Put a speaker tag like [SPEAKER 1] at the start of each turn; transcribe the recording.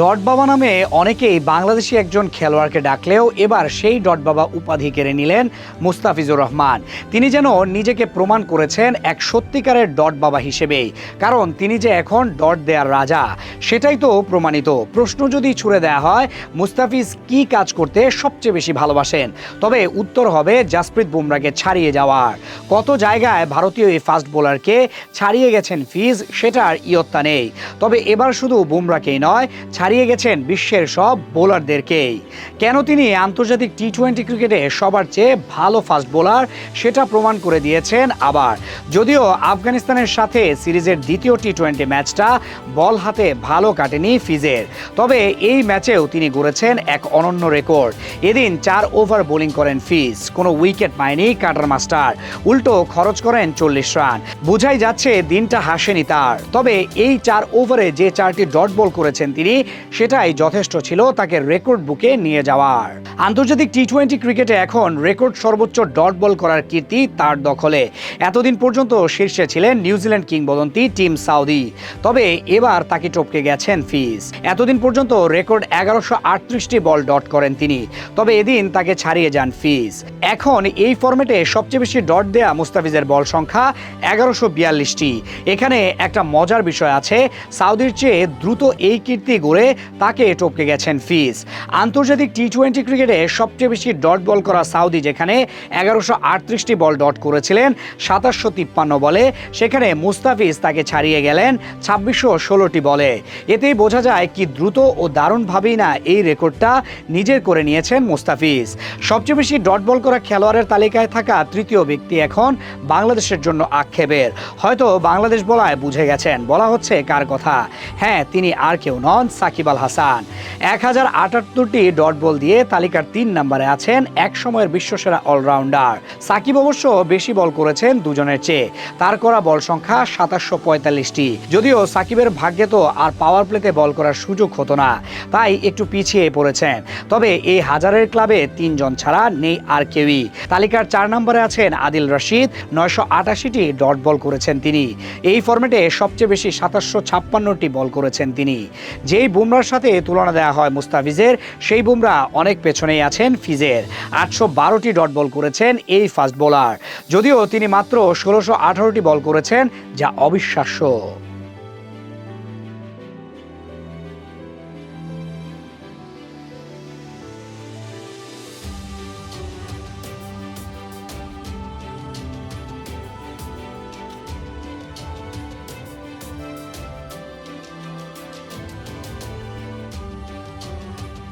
[SPEAKER 1] Dot বাবা নামে অনেকেই বাংলাদেশি একজন খেলোয়াড়কে ডাকলেও এবার সেই ডট বাবা উপাধি কেড়ে নিলেন মুস্তাফিজুর রহমান। তিনি যেন নিজেকে প্রমাণ করেছেন এক সত্যিকারের ডট বাবা হিসেবেই, কারণ তিনি যে এখন ডট দেয়ার রাজা, সেটাই তো প্রমাণিত। প্রশ্ন যদি ছুড়ে দেওয়া হয়, মুস্তাফিজ কি কাজ করতে সবচেয়ে বেশি ভালোবাসেন? তবে উত্তর হবে জাসপ্রীত বুমরাকে ছাড়িয়ে যাওয়ার। কত জায়গায় ভারতীয় এই ফাস্ট বোলারকে ছাড়িয়ে গেছেন ফিজ, সেটার ইয়ত্তা নেই। তবে এবার শুধু বুমরাকেই নয় গেছেন বিশ্বের সব বোলারদেরকেই। কেন তিনি আন্তর্জাতিক টি টোয়েন্টি ক্রিকেটে সবার চেয়ে ভালো ফাস্ট বোলার সেটা প্রমাণ করে দিয়েছেন আবার। যদিও আফগানিস্তানের সাথে সিরিজের দ্বিতীয় টি টোয়েন্টি ম্যাচটা বল হাতে ভালো কাটেনি ফিজের। তবে এই ম্যাচেও তিনি গড়েছেন এক অনন্য রেকর্ড। এদিন চার ওভার বোলিং করেন ফিজ, কোনো উইকেট পায়নি কাটার মাস্টার, উল্টো খরচ করেন চল্লিশ রান। বোঝাই যাচ্ছে দিনটা হাসেনি তার। তবে এই চার ওভারে যে চারটি ডট বল করেছেন তিনি সেটাই যথেষ্ট ছিল তাকে রেকর্ড বুকে নিয়ে যাওয়ার। আন্তর্জাতিক টি টোয়েন্টি ক্রিকেটে এখন রেকর্ড সর্বোচ্চ ডট বল করার কীর্তি তার দখলে। এতদিন পর্যন্ত শীর্ষে ছিলেন নিউজিল্যান্ড কিংবদন্তি টিম সাউদি। তবে এবার তাকে টপকে গেছেন ফিজ। এতদিন পর্যন্ত রেকর্ড এগারোশো আটত্রিশটি বল ডট করেন তিনি। তবে এদিন তাকে ছাড়িয়ে যান ফিজ। এখন এই ফরম্যাটে সবচেয়ে বেশি ডট দেয়া মুস্তাফিজের বল সংখ্যা এগারোশো বিয়াল্লিশটি। এখানে একটা মজার বিষয় আছে, সাউদির চেয়ে দ্রুত এই কীর্তি গড়ে তাকে টপকে গেছেন ফিজ। আন্তর্জাতিক টি টোয়েন্টি ক্রিকেটে সবচেয়ে বেশি ডট বল করা সাউদি, যেখানে এগারোশো আটত্রিশটি বল ডট করেছিলেন, সাতাশশো তিপ্পান্ন বলে। সেখানে মুস্তাফিজ তাকে ছাড়িয়ে গেলেন ছাব্বিশশো ষোলোটি বলে। এতেই বোঝা যায় কি দ্রুত ও দারুণভাবেই না এই রেকর্ডটা নিজের করে নিয়েছেন মুস্তাফিজ। সবচেয়ে বেশি ডট বল করা খেলোয়াড়ের তালিকায় থাকা তৃতীয় ব্যক্তি এখন বাংলাদেশের জন্য আক্ষেপের। হয়তো বাংলাদেশ বলায় বুঝে গেছেন, বলা হচ্ছে কার কথা। হ্যাঁ তিনি আর কেউ নন সাকিব আল হাসান। এক হাজার আটাত্তরটি ডট বল দিয়ে তালিকার তিন নম্বরে আছেন এক সময়ের বিশ্বসেরা অলরাউন্ডার। সাকিব অবশ্য বেশি বল করেছেন দুজনের চেয়ে। তার করা বল সংখ্যা সাতাশশো পঁয়তাল্লিশটি। যদিও সাকিবের ভাগ্যে তো আর পাওয়ার প্লেতে বল করার সুযোগ হতো না, তাই একটু পিছিয়ে পড়েছেন। তবে এই হাজারের ক্লাবে তিনজন ছাড়া নেই আর কেউই। তালিকার চার নম্বরে আছেন আদিল রশিদ, নয়শো আটাশিটি ডট বল করেছেন তিনি। এই ফরম্যাটে সবচেয়ে বেশি সাতাশশো ছাপ্পান্নটি বল করেছেন তিনি। যেই বুমরার সাথে তুলনা দেওয়া হয় মুস্তাফিজের। সেই বুমরা অনেক পেছনেই আছেন ফিজের। আটশো বারোটি ডট বল করেছেন এই ফাস্ট বোলার। যদিও তিনি মাত্র ষোলোশো আঠারোটি বল করেছেন, যা অবিশ্বাস্য।